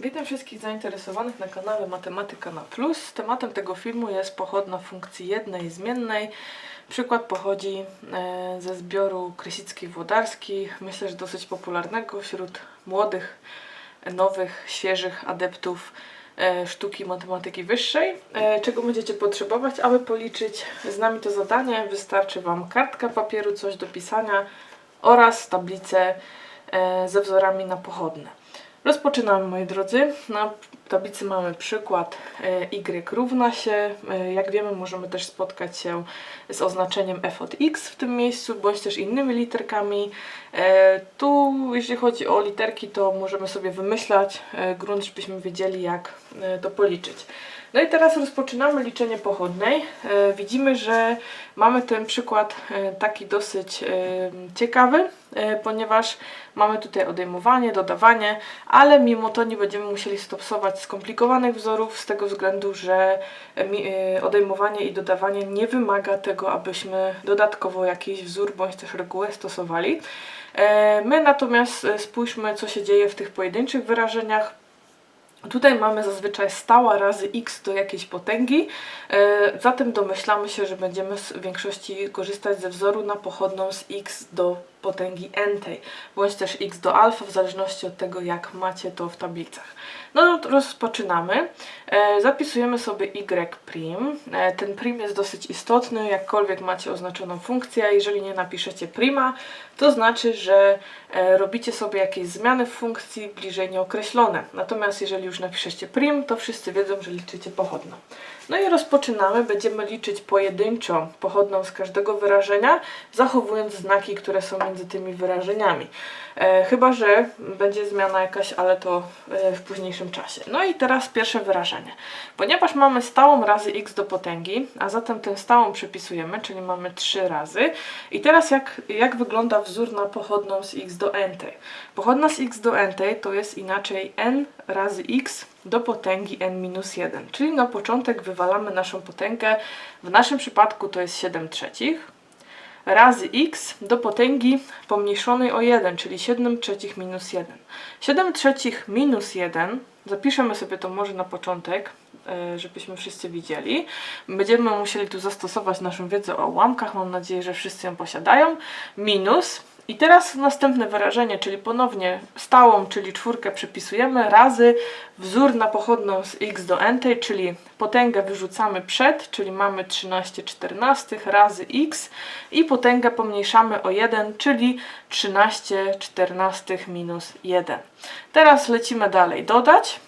Witam wszystkich zainteresowanych na kanale Matematyka na Plus. Tematem tego filmu jest pochodna funkcji jednej zmiennej. Przykład pochodzi e, ze zbioru Krysickiej Włodarskiej, myślę, że dosyć popularnego wśród młodych, nowych, świeżych adeptów e, sztuki matematyki wyższej. E, Czego będziecie potrzebować, aby policzyć z nami to zadanie? Wystarczy Wam kartka papieru, coś do pisania oraz tablice e, ze wzorami na pochodne. Rozpoczynamy moi drodzy. Na tablicy mamy przykład e, y równa się. E, Jak wiemy możemy też spotkać się z oznaczeniem f od x w tym miejscu, bądź też innymi literkami. E, Tu jeśli chodzi o literki to możemy sobie wymyślać grunt, żebyśmy wiedzieli jak to policzyć. No i teraz rozpoczynamy liczenie pochodnej. Widzimy, że mamy ten przykład taki dosyć ciekawy, ponieważ mamy tutaj odejmowanie, dodawanie, ale mimo to nie będziemy musieli stopsować skomplikowanych wzorów z tego względu, że e, e, odejmowanie i dodawanie nie wymaga tego, abyśmy dodatkowo jakiś wzór bądź też regułę stosowali. E, My natomiast spójrzmy, co się dzieje w tych pojedynczych wyrażeniach. Tutaj mamy zazwyczaj stała razy x do jakiejś potęgi, zatem domyślamy się, że będziemy w większości korzystać ze wzoru na pochodną z x do potęgi n, bądź też x do alfa, w zależności od tego, jak macie to w tablicach. No to rozpoczynamy. E, Zapisujemy sobie y'. E, Ten prim jest dosyć istotny, jakkolwiek macie oznaczoną funkcję. Jeżeli nie napiszecie prima, to znaczy, że e, robicie sobie jakieś zmiany w funkcji bliżej nieokreślone. Natomiast jeżeli już napiszecie prim, to wszyscy wiedzą, że liczycie pochodną. No i rozpoczynamy. Będziemy liczyć pojedynczo pochodną z każdego wyrażenia, zachowując znaki, które są między tymi wyrażeniami. E, chyba, że będzie zmiana jakaś, ale to e, w późniejszym czasie. No i teraz pierwsze wyrażenie. Ponieważ mamy stałą razy x do potęgi, a zatem tę stałą przepisujemy, czyli mamy 3 razy. I teraz jak, jak wygląda wzór na pochodną z x do n? Pochodna z x do n to jest inaczej n razy x do potęgi n minus 1. Czyli na początek wywalamy naszą potęgę. W naszym przypadku to jest 7 trzecich razy x do potęgi pomniejszonej o 1, czyli 7 trzecich minus 1. 7 trzecich minus 1, zapiszemy sobie to może na początek, e, żebyśmy wszyscy widzieli. Będziemy musieli tu zastosować naszą wiedzę o ułamkach, mam nadzieję, że wszyscy ją posiadają. Minus. I teraz następne wyrażenie, czyli ponownie stałą, czyli czwórkę przepisujemy, razy wzór na pochodną z x do n, czyli potęgę wyrzucamy przed, czyli mamy 13 czternastych razy x i potęgę pomniejszamy o 1, czyli 13 czternastych minus 1. Teraz lecimy dalej, dodać.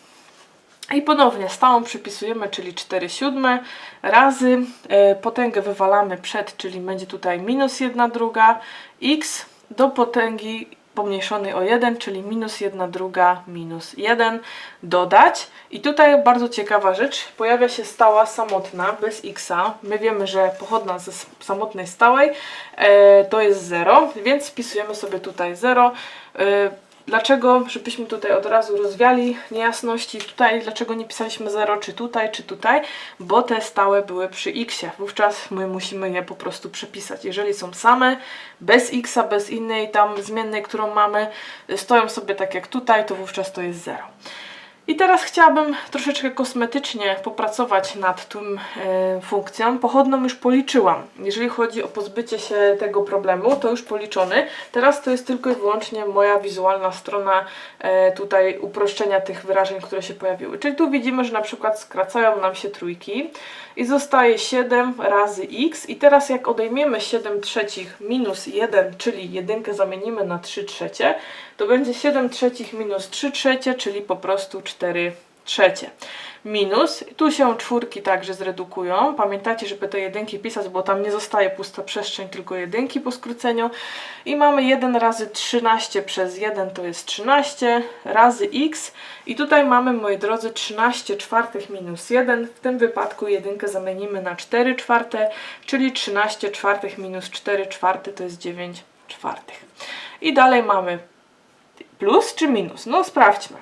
I ponownie stałą przypisujemy, czyli 4 siódme razy e, potęgę wywalamy przed, czyli będzie tutaj minus 1 druga x do potęgi pomniejszonej o 1, czyli minus 1 druga minus 1 dodać. I tutaj bardzo ciekawa rzecz, pojawia się stała samotna bez x. My wiemy, że pochodna ze samotnej stałej e, to jest 0, więc wpisujemy sobie tutaj 0. E, Dlaczego, żebyśmy tutaj od razu rozwiali niejasności, tutaj dlaczego nie pisaliśmy 0, czy tutaj, czy tutaj, bo te stałe były przy x. Wówczas my musimy je po prostu przepisać. Jeżeli są same, bez x, bez innej tam zmiennej, którą mamy, stoją sobie tak jak tutaj, to wówczas to jest 0. I teraz chciałabym troszeczkę kosmetycznie popracować nad tą e, funkcją. Pochodną już policzyłam. Jeżeli chodzi o pozbycie się tego problemu, to już policzony. Teraz to jest tylko i wyłącznie moja wizualna strona e, tutaj uproszczenia tych wyrażeń, które się pojawiły. Czyli tu widzimy, że na przykład skracają nam się trójki i zostaje 7 razy x. I teraz jak odejmiemy 7 trzecich minus 1, czyli jedynkę zamienimy na 3 trzecie, to będzie 7 trzecich minus 3 trzecie, czyli po prostu 4 trzecie. Minus, tu się czwórki także zredukują. Pamiętajcie, żeby te jedynki pisać, bo tam nie zostaje pusta przestrzeń, tylko jedynki po skróceniu. I mamy 1 razy 13 przez 1 to jest 13 razy x. I tutaj mamy, moi drodzy, 13 czwartych minus 1. W tym wypadku jedynkę zamienimy na 4 czwarte, czyli 13 czwartych minus 4 czwarte to jest 9 czwartych. I dalej mamy plus czy minus? No sprawdźmy.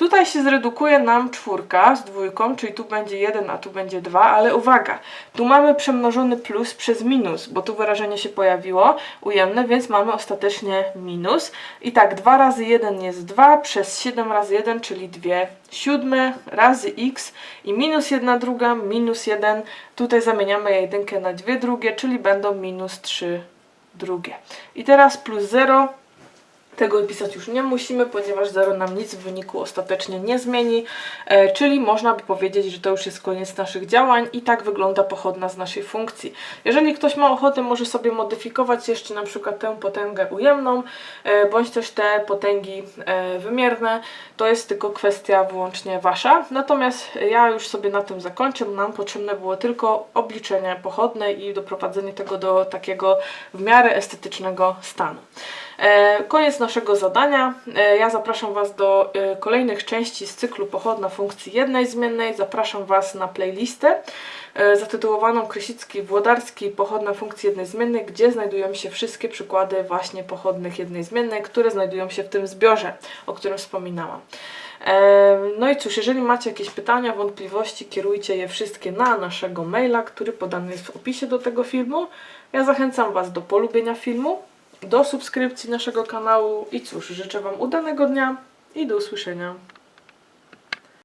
Tutaj się zredukuje nam czwórka z dwójką, czyli tu będzie 1, a tu będzie 2, ale uwaga, tu mamy przemnożony plus przez minus, bo tu wyrażenie się pojawiło ujemne, więc mamy ostatecznie minus. I tak 2 razy 1 jest 2, przez 7 razy 1, czyli 2 siódme razy x i minus 1 druga, minus 1, tutaj zamieniamy jedynkę na 2 drugie, czyli będą minus 3 drugie. I teraz plus 0 tego pisać już nie musimy, ponieważ 0 nam nic w wyniku ostatecznie nie zmieni, e, czyli można by powiedzieć, że to już jest koniec naszych działań i tak wygląda pochodna z naszej funkcji. Jeżeli ktoś ma ochotę, może sobie modyfikować jeszcze na przykład tę potęgę ujemną, e, bądź też te potęgi e, wymierne, to jest tylko kwestia wyłącznie Wasza. Natomiast ja już sobie na tym zakończę, nam potrzebne było tylko obliczenie pochodne i doprowadzenie tego do takiego w miarę estetycznego stanu. E, Koniec naszego zadania. E, Ja zapraszam Was do e, kolejnych części z cyklu Pochodna funkcji jednej zmiennej. Zapraszam Was na playlistę zatytułowaną Krysicki Włodarski Pochodna funkcji jednej zmiennej, gdzie znajdują się wszystkie przykłady właśnie pochodnych jednej zmiennej, które znajdują się w tym zbiorze, o którym wspominałam. No i cóż, jeżeli macie jakieś pytania, wątpliwości, kierujcie je wszystkie na naszego maila, który podany jest w opisie do tego filmu. Ja zachęcam Was do polubienia filmu, do subskrypcji naszego kanału i cóż, życzę Wam udanego dnia i do usłyszenia.